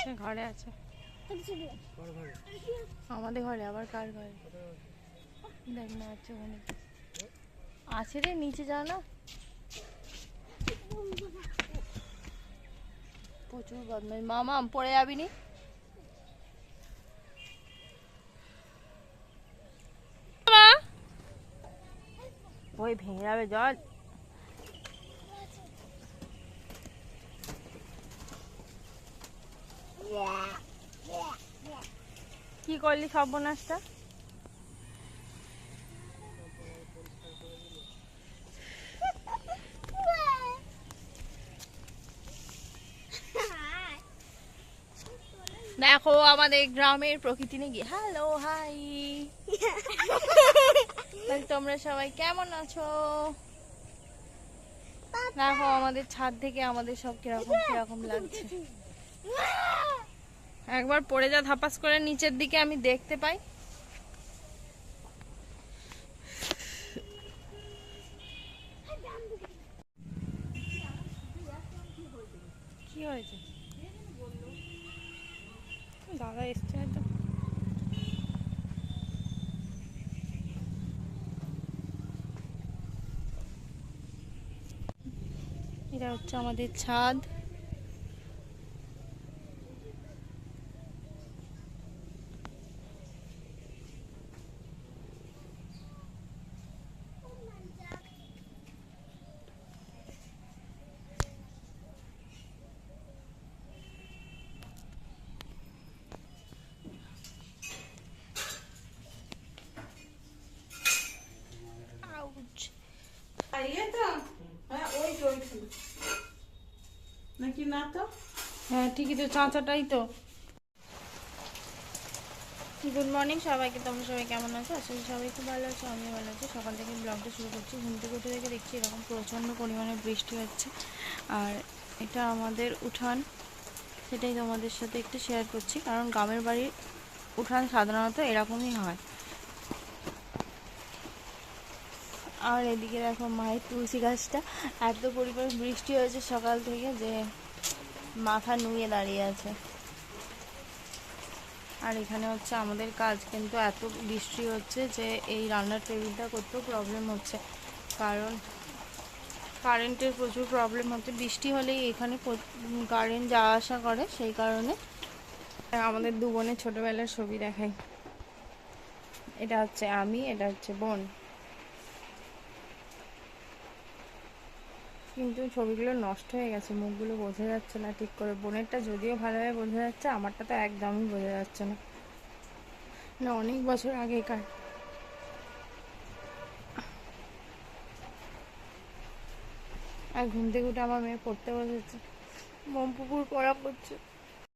সে ঘরে আছে। আমাদের ঘরে, আবার কার ঘরে? দেখ না, আছে ওখানে। আছে রে, নিচে যাও না। প্রচুর বদমাই মামা, পড়ে যাবি নি? ওই ভেঙে যাবে জল। কি করলি সর্বনাশটা? দেখো আমাদের গ্রামের প্রকৃতি নাকি। হ্যালো হাই তোমরা সবাই কেমন আছো? দেখো আমাদের ছাদ থেকে আমাদের সব কীরকম কীরকম লাগছে। একবার পড়ে যা ধাপাস করে নিচের দিকে আমি দেখতে পাই। কি হয়েছে? দাদা এসছে হয়তো। এটা হচ্ছে আমাদের ছাদ। আর ইয়ে তো হ্যাঁ ওই ওইখানে। নাকি না তো হ্যাঁ ঠিকই তো, চাঁচাটাই তো। গুড মর্নিং সবাইকে, তোমরা সবাই কেমন আছো? আসলে সবাই খুব ভালো আছো, আমিও ভালো আছি। সকাল থেকে ব্লগটা শুরু করছি, ঘুম থেকে উঠে থেকে দেখছি এরকম প্রচণ্ড পরিমাণে বৃষ্টি হচ্ছে। আর এটা আমাদের উঠান, সেটাই তোমাদের সাথে একটু শেয়ার করছি, কারণ গ্রামের বাড়ির উঠান সাধারণত এরকমই হয়। আর এদিকে দেখো মায়ের তুলসী গাছটা। এত পরিমাণ বৃষ্টি হয়েছে সকাল থেকে যে মাথা নুয়ে দাঁড়িয়ে আছে। আর এখানে হচ্ছে আমাদের কাজ কিন্তু এত বৃষ্টি হচ্ছে যে এই রান্নার টেবিলটা করতেও প্রবলেম হচ্ছে। কারণ কারেন্টের প্রচুর প্রবলেম হচ্ছে। বৃষ্টি হলেই এখানে কারেন্ট যাওয়া আসা করে সেই কারণে আমাদের দু বোনের ছোটোবেলার ছবি দেখাই। এটা হচ্ছে আমি, এটা হচ্ছে বোন। কিন্তু ছবিগুলো নষ্ট হয়ে গেছে, মুখগুলো বোঝা যাচ্ছে না ঠিক করে। বোনেরটা যদিও ভালোভাবে বোঝা যাচ্ছে, আমারটা তো একদমই বোঝা যাচ্ছে না। না, অনেক বছর আগেকার। আর ঘুম থেকে উঠে আমার মেয়ে পড়তে বসেছে। মোম পুকুর পড়া করছে।